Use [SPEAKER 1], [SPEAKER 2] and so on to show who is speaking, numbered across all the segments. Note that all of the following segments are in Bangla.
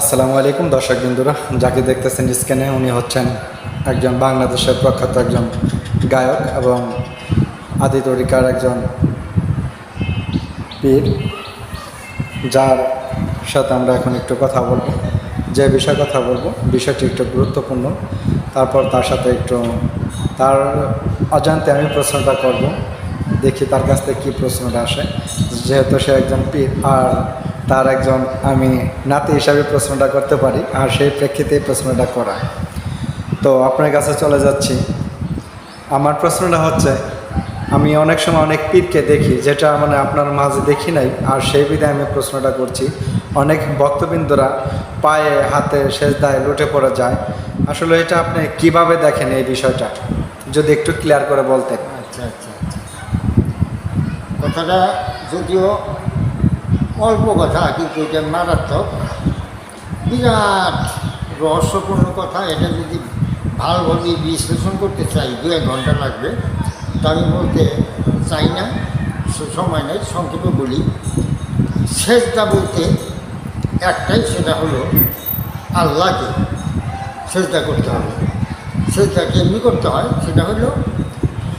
[SPEAKER 1] আসসালামু আলাইকুম দর্শক বিন্দুরা যাকে দেখতেছেন স্ক্যানে উনি হচ্ছেন একজন বাংলাদেশের প্রখ্যাত একজন গায়ক এবং আদি তরিকার একজন পীর, যার সাথে আমরা এখন একটু কথা বলব। যে বিষয়ে কথা বলব, বিষয়টি একটু গুরুত্বপূর্ণ। তারপর তার সাথে একটু, তার অজান্তে আমি প্রশ্নটা করব, দেখি তার কাছ থেকে কী প্রশ্নটা আসে। যেহেতু সে একজন পীর, আর তার একজন আমি নাতি হিসাবে প্রশ্নটা করতে পারি, আর সেই প্রেক্ষিতেই প্রশ্নটা করা। তো আপনার কাছে চলে যাচ্ছি। আমার প্রশ্নটা হচ্ছে, আমি অনেক সময় অনেক পীরকে দেখি, যেটা মানে আপনার মাঝে দেখি নাই, আর সেই বিধায় আমি প্রশ্নটা করছি। অনেক ভক্তবৃন্দরা পায়ে, হাতে, শেষ দায় লুটে পড়ে যায়। আসলে এটা আপনি কীভাবে দেখেন এই বিষয়টা? যদি একটু ক্লিয়ার করে বলতেন।
[SPEAKER 2] আচ্ছা আচ্ছা আচ্ছা। কথাটা যদিও অল্প কথা, কিন্তু এটা মারাত্মক। বিরাট রহস্যপূর্ণ কথা, এটা যদি ভালোভাবে বিশ্লেষণ করতে চাই, দু এক ঘণ্টা লাগবে। তা আমি বলতে চাই না সময় নেই, সংক্ষেপে বলি। সেজদা বলতে একটাই, সেটা হলো আল্লাহকে সেজদা করতে হবে। সেজদা কেমনি করতে হয়, সেটা হলো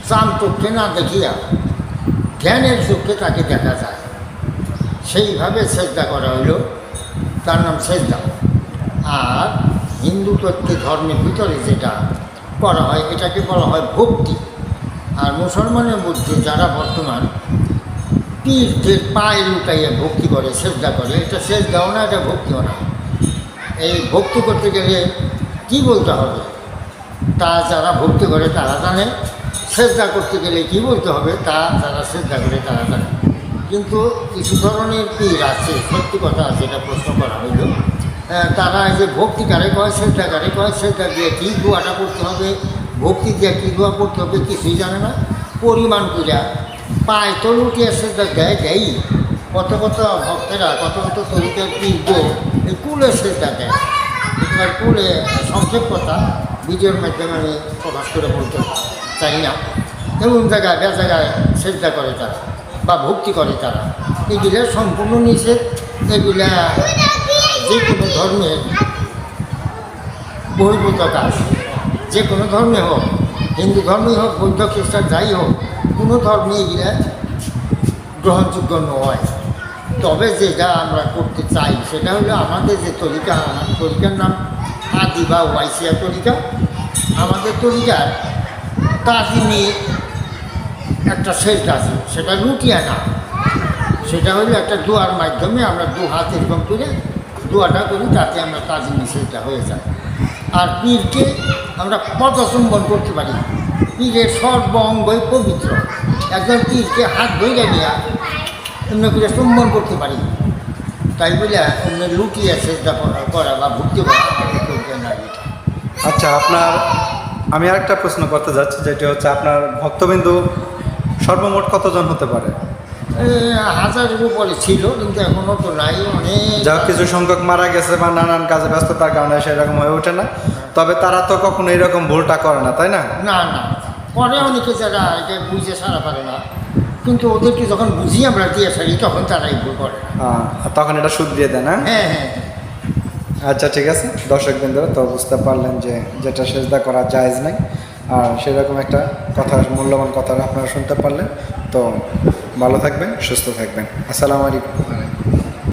[SPEAKER 2] চাম চোখে না দেখিয়া জ্ঞানের চোখে তাকে দেখা যায়। সেইভাবে সেজদা করা হইল। তার নাম সেজদা। আর হিন্দু তত্ত্ব ধর্মের ভিতরে যেটা করা হয়, এটাকে বলা হয় ভক্তি। আর মুসলমানের মধ্যে যারা বর্তমান পীরদের পায়ে লুটাইয়া ভক্তি করে, সেজদা করে, এটা সেজদাও না, এটা ভক্তিও না। এই ভক্তি করতে গেলে কি বলতে হবে? তা যারা ভক্তি করে তারা জানে। শ্রদ্ধা করতে গেলে কি বলতে হবে? তা যারা শ্রদ্ধা করে তারা জানে। কিন্তু কিছু ধরনের পীর আছে, সত্যি কথা আছে এটা প্রশ্ন করা হইল। তারা যে ভক্তি কারে কয়, শ্রদ্ধা কারে কয়, শ্রদ্ধা দিয়ে কী দোয়াটা করতে হবে, ভক্তি দিয়ে কী দোয়া করতে হবে কিছুই জানে না। পরিমাণ পূজা পায় তো লুটিয়ে শ্রদ্ধা দেয় দেয় কত কত ভক্তেরা, কত কত তরিকার পীর এই কুলে শ্রদ্ধা দেয়। এবার কুলে সংক্ষেপ কথা ভিডিওর মাধ্যমে আমি প্রকাশ করে বলতে চাই না। এমন জায়গায় বে জায়গায় শ্রদ্ধা করে তারা। বা ভক্তি করে তারা। এগুলা সম্পূর্ণ নিষেধ। এগুলা যে কোনো ধর্মের বহির্ভূত কাজ যে কোনো ধর্মে হোক, হিন্দু ধর্মই হোক, বৌদ্ধ, খ্রিস্টান, যাই হোক, কোনো ধর্মে এগুলা গ্রহণযোগ্য নয়। তবে যেটা আমরা করতে চাই, সেটা হলো আমাদের যে তরিকা আমাদের তরিকার নাম আদি বা ওয়াইসিয়া তরিকা। আমাদের তরিকার তাজিমি একটা শেষ আছে, সেটা লুটিয়া না সেটা হলো একটা দোয়ার মাধ্যমে আমরা দু হাত এরকম করে দোয়াটা করি তাতে আমরা তাজিমি সেটা হয়ে যায়। আর পীরকে আমরা পদচুম্বন করতে পারি। পীরের সর্ব অঙ্গই পবিত্র। একজন পীরকে হাত ধরে নিয়ে এমনি করে চুম্বন করতে পারি। তাই বলে এমনি লুটিয়ে চেষ্টা করা বা ভুক্তি
[SPEAKER 1] আচ্ছা আপনার, আমি আরেকটা প্রশ্ন করতে যাচ্ছি, যেটি হচ্ছে আপনার ভক্তবিন্দু সর্বমোট কতজন হতে পারে?
[SPEAKER 2] হাজারের উপরে ছিল কিন্তু এখনও তো নাই অনেক।
[SPEAKER 1] যা কিছু সংখ্যক মারা গেছে বা নানান কাজে ব্যস্ততার কারণে সেরকম হয়ে ওঠে না। তবে তারা তো কখনো এরকম ভুলটা করে না তাই না?
[SPEAKER 2] না না। পরে অনেকে যারা এটা বুঝে সারা পারে না কিন্তু ওদেরকে যখন বুঝি আমরা দিয়ে সারি তখন তারাই ভুল করে।
[SPEAKER 1] আহ, তখন এটা সুদ দিয়ে দেয় না
[SPEAKER 2] হ্যাঁ হ্যাঁ
[SPEAKER 1] আচ্ছা ঠিক আছে। দর্শক বিন্দু তো বুঝতে পারলেন যে যেটা সেজদা করা জায়েজ নাই। আর সেরকম একটা কথা, মূল্যবান কথা আপনারা শুনতে পারলেন। তো ভালো থাকবেন, সুস্থ থাকবেন। আসসালামু আলাইকুম।